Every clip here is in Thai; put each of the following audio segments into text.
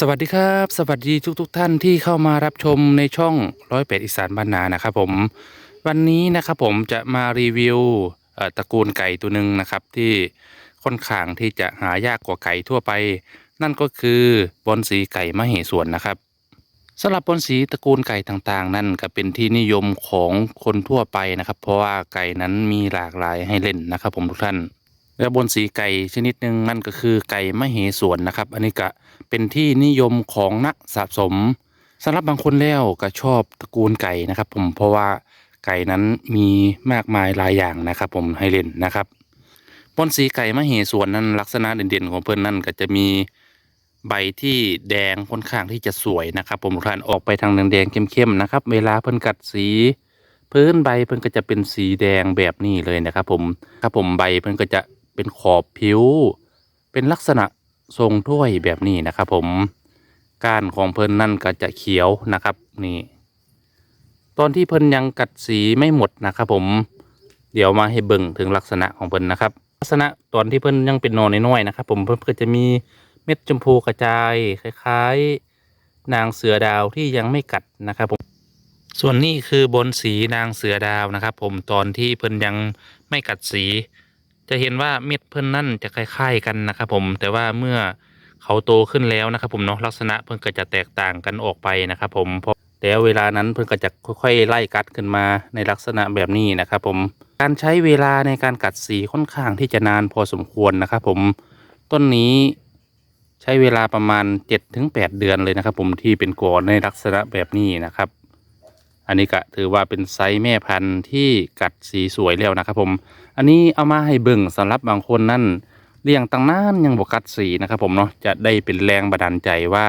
สวัสดีครับ สวัสดีทุกๆทท่านที่เข้ามารับชมในช่องร้อยเป็ดอีสานบ้านนานะครับผมวันนี้นะครับผมจะมารีวิวตระกูลไก่ตัวหนึ่งนะครับ ที่ค่อนข้างที่จะหายากกว่าไก่ทั่วไป นั่นก็คือบอนสีไก่มะเหสวนนะครับสำหรับบอนสีตระกูลไก่ต่างๆ นั่นก็เป็นที่นิยมของคนทั่วไปนะครับ เพราะว่าไก่นั้นมีหลากหลายให้เล่นนะครับ ผมทุกท่าน และบนสีไก่ชนิดหนึ่งนั่นก็คือไก่มเหสวนนะครับ อันนี้ก็เป็นที่นิยมของนักสะสมสำหรับบางคนแล้วก็ชอบตระกูลไก่นะครับ ผมเพราะว่าไก่นั้นมีมากมายหลายอย่างนะครับ ผมให้เล่นนะครับบนสีไก่มเหสวนนั้นลักษณะเด่นๆของเพื่อนนั่นก็จะมีใบที่แดงค่อนข้างที่จะสวยนะครับ ผมทุกท่านออกไปทางแดงๆเข้มๆนะครับ เวลาเพิ่นกัดสีพื้นใบเพิ่นก็จะเป็นสีแดงแบบนี้เลยนะครับ ผมครับผมใบเพิ่นก็จะ เป็นขอบผิว เป็นลักษณะทรงถ้วยแบบนี้นะครับผมก้านของเพิ่นนั่นก็จะเขียวนะครับนี่ตอนที่เพิ่นยังกัดสีไม่หมดนะครับผมเดี๋ยวมาให้เบิ่งถึงลักษณะของเพิ่นนะครับ ลักษณะตอนที่เพิ่นยังเป็นนอนน้อยๆนะครับ ผมเพิ่นก็จะมีเม็ดชมพูกระจายคล้ายๆ นางเสือดาวที่ยังไม่กัดนะครับผมส่วนนี้คือบนสีนางเสือดาวนะครับ ผมตอนที่เพิ่นยังไม่กัดสี จะเห็นว่าเม็ดเพิ่นนั่นจะคล้าย ๆกันนะครับผมแต่ว่าเมื่อเขาโตขึ้นแล้วนะครับผมเนาะลักษณะเพิ่นก็จะแตกต่างกันออกไปนะครับผมเพราะแต่เวลานั้นเพิ่นก็จะค่อยๆไล่กัดขึ้นมาในลักษณะแบบนี้นะครับผมการใช้เวลาในการกัดสีค่อนข้างที่จะนานพอสมควรนะครับผมต้นนี้ใช้เวลาประมาณ 7-8 เดือนเลยนะครับผมที่เป็นกอในลักษณะแบบนี้นะครับ อันนี้ก็ถือว่าเป็นไซส์แม่พันธุ์ที่กัดสีสวยแล้วนะครับผม อันนี้เอามาให้เบิ่งสำหรับบางคนนั่นเลี้ยงตั้งนานยังบกัดสีนะครับผมเนาะจะได้เป็นแรงบันดาลใจว่า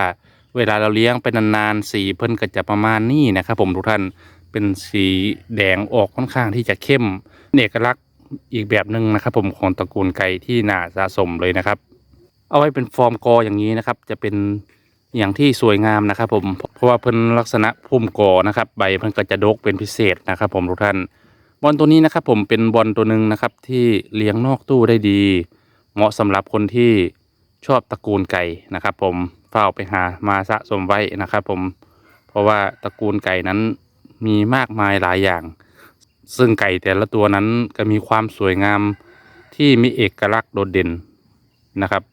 เวลาเราเลี้ยงไปนานๆสีเพิ่นก็จะประมาณนี้นะครับผมทุกท่านเป็นสีแดงออกค่อนข้างที่จะเข้มเอกลักษณ์อีกแบบหนึ่งนะครับผมของตระกูลไก่ที่น่าสะสมเลยนะครับ เอาไว้เป็นฟอร์มกออย่างนี้นะครับ จะเป็น อย่างที่สวยงามนะครับผมเพราะว่าเพิ่นลักษณะพุ่มกอนะครับ ใบเพิ่นก็จะดกเป็นพิเศษนะครับ ผมทุกท่านบอลตัวนี้นะครับ ผมเป็นบอลตัวหนึ่งนะครับ ที่เลี้ยงนอกตู้ได้ดี เหมาะสำหรับคนที่ชอบตระกูลไก่นะครับ ผมเฝ้าไปหามาสะสมไว้นะครับ ผมเพราะว่าตระกูลไก่นั้นมีมากมายหลายอย่าง ซึ่งไก่แต่ละตัวนั้นก็มีความสวยงามที่มีเอกลักษณ์โดดเด่นนะครับ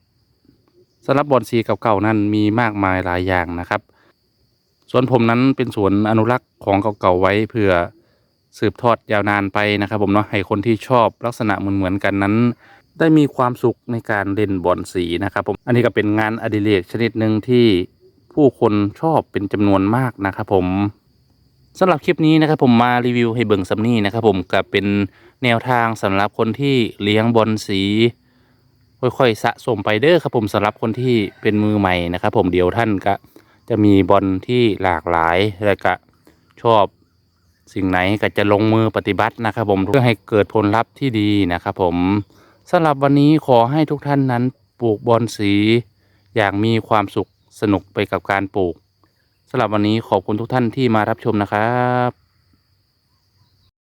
สำหรับบอลสีเก่าๆนั้นมีมากมายหลายอย่างนะครับ สวนผมนั้นเป็นสวนอนุรักษ์ของเก่าๆไว้เพื่อสืบทอดยาวนานไปนะครับ ผมเนาะให้คนที่ชอบลักษณะเหมือนๆกันนั้น ได้มีความสุขในการเล่นบอลสีนะครับผมอันนี้ก็เป็นงานอดิเรกชนิดหนึ่งที่ผู้คนชอบเป็นจำนวนมากนะครับผมสำหรับคลิปนี้นะครับผมมารีวิวให้เบิ่งสำนี่นะครับผมก็เป็นแนวทางสำหรับคนที่เลี้ยงบอลสี ค่อยๆสะสมไปเด้อครับผมสำหรับคนที่เป็นมือใหม่นะครับ ผมเดี๋ยวท่านก็จะมีบอลที่หลากหลายและก็ชอบสิ่งไหนก็จะลงมือปฏิบัตินะครับ ผมเพื่อให้เกิดผลลัพธ์ที่ดีนะครับผมสำหรับวันนี้ขอให้ทุกท่านนั้นปลูกบอลสี อย่างมีความสุขสนุกไปกับการปลูกสำหรับวันนี้ขอบคุณทุกท่านที่มารับชมนะครับ